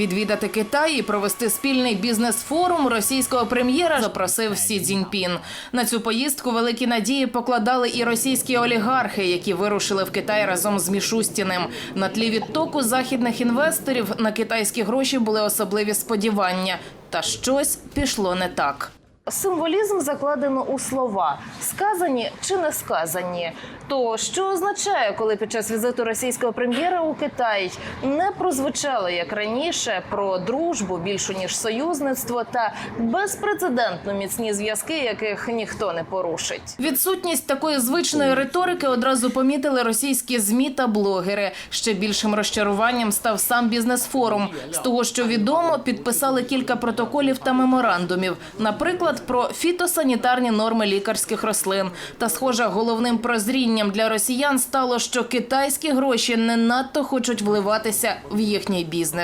Відвідати Китай і провести спільний бізнес-форум російського прем'єра запросив Сі Цзіньпін. На цю поїздку великі надії покладали і російські олігархи, які вирушили в Китай разом з Мішустіним. На тлі відтоку західних інвесторів на китайські гроші були особливі сподівання. Та щось пішло не так. Символізм закладено у слова, сказані чи не сказані. То що означає, коли під час візиту російського прем'єра у Китай не прозвучало як раніше про дружбу більшу ніж союзництво та безпрецедентно міцні зв'язки, яких ніхто не порушить. Відсутність такої звичної риторики одразу помітили російські змі та блогери. Ще більшим розчаруванням став сам бізнес-форум. З того, що відомо, підписали кілька протоколів та меморандумів, наприклад, про фітосанітарні норми лікарських рослин. Та, схоже, головним прозрінням для росіян стало, що китайські гроші не надто хочуть вливатися в їхній бізнес.